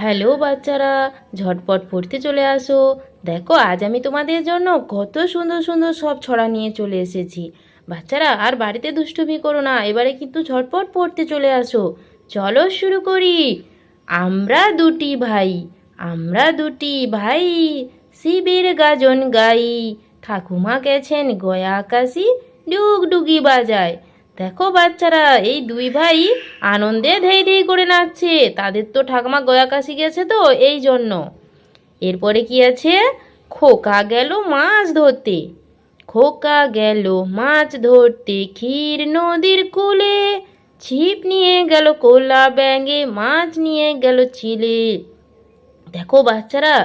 Hello বাচ্চারা, ঝটপট পড়তে চলে আসো। দেখো, আজ আমি তোমাদের জন্য কত সুন্দর সুন্দর সব ছড়া নিয়ে চলে এসেছি। বাচ্চারা, আর বাড়িতে দুষ্টুমি করো না, এবারে কিন্তু ঝটপট পড়তে চলে আসো। চলো শুরু করি। আমরা দুটি ভাই, আমরা দুটি ভাই, শিবের গাজন গাই। ঠাকুমা গেছেন গয়া আকাশি ডুগডুগি বাজায়। দেখো বাচ্চারা, এই দুই ভাই আনন্দে ধেই ধেই করে নাচছে। তাদের তো ঠাকুমা গয়া কাশি গেছে তো, এই জন্য। এরপরে কি আছে? খোকা গেল মাছ ধরতে। খোকা গেল মাছ ধরতে ক্ষীর নদীর কূলে। ছিপ নিয়ে গেল কোলা ব্যাঙে, মাছ নিয়ে গেল চিলে। দেখো বাচ্চারা,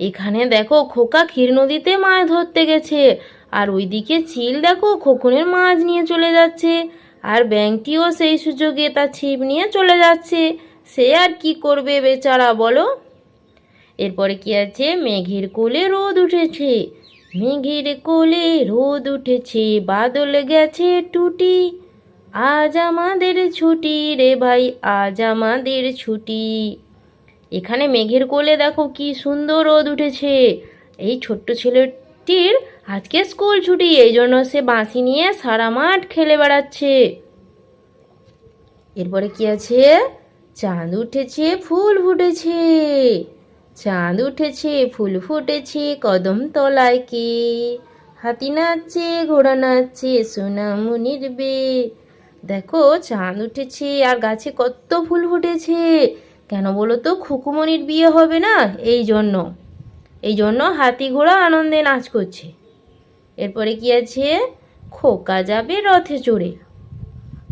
এখানে দেখো খোকা ক্ষীর নদীতে মাছ ধরতে গেছে। আর ওইদিকে চিল দেখো খোকনের মাছ নিয়ে চলে যাচ্ছে। আর ব্যাংকটিও সেই সুযোগে তার ছিপ নিয়ে চলে যাচ্ছে। সে আর কি করবে বেচারা, বলো? এরপরে কি আছে? মেঘের কোলে রোদ উঠেছে। মেঘের কোলে রোদ উঠেছে। বাদল গেছে টুটি। আজ আমাদের ছুটি রে ভাই, আজ আমাদের ছুটি। এখানে মেঘের কোলে দেখো কি সুন্দর রোদ উঠেছে। এই ছোট্ট ছেলেটির আজকে স্কুল ছুটি এই জন্য সে বাঁশি নিয়ে সারা মাঠ খেলে বেড়াচ্ছে। এরপরে কি আছে? চাঁদ উঠেছে, ফুল ফুটেছে। চাঁদ উঠেছে, ফুল ফুটেছে, কদম তলায় কে? হাতি নাচছে, ঘোড়া নাচছে, সোনামুনির বে দেখো, চাঁদ উঠেছে আর গাছে কত ফুল ফুটেছে। কেন বলো তো খুকুমনির বিয়ে হবে না? এই জন্য এই জন্য হাতি ঘোড়া আনন্দে নাচ করছে। এরপরে কি আছে? খোকা যাবে রথে চড়ে।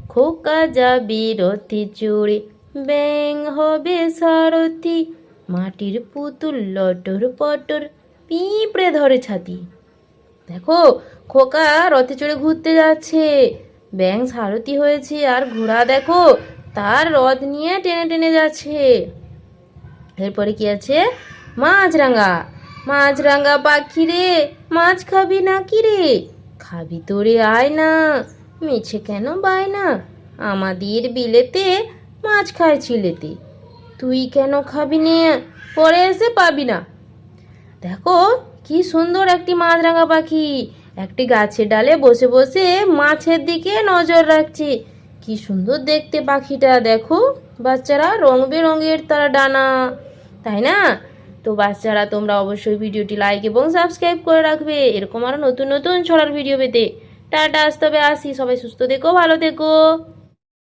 খোকা যাবে রথে চড়ে। ব্যাং হবে সারথি। মাটির পুতুল, লটর পটর, পিঁপড়ে ধরে ছাতি। দেখো, খোকা রথে চড়ে ঘুরতে যাচ্ছে। ব্যাং সারথি হয়েছে আর ঘোড়া দেখো, তার রথ নিয়ে টেনে টেনে যাচ্ছে। এরপরে কি আছে? মাছরাঙা। মাছরাঙা পাখি রে, মাছ খাবি না কি রে? খাবি তো রে আয় না, মিছে কেন বায় না? আমাদের বিলেতে মাছ খায় ছিলেতে। তুই কেন খাবি নে, পরে এসে পাবি না। দেখো কি সুন্দর একটি মাছরাঙা পাখি। একটি গাছের ডালে বসে বসে মাছের দিকে নজর রাখছে। কি সুন্দর দেখতে পাখিটা, দেখো। বাচ্চারা রং বেরঙের তারা ডানা, তাই না? তো বাচ্চারা তোমরা অবশ্যই ভিডিওটি লাইক এবং সাবস্ক্রাইব করে রাখবে। এরকম আরও নতুন নতুন ছড়ার ভিডিও পেতে। টাটা আসতে হবে আসি। সবাই সুস্থ দেখো ভালো থেকো।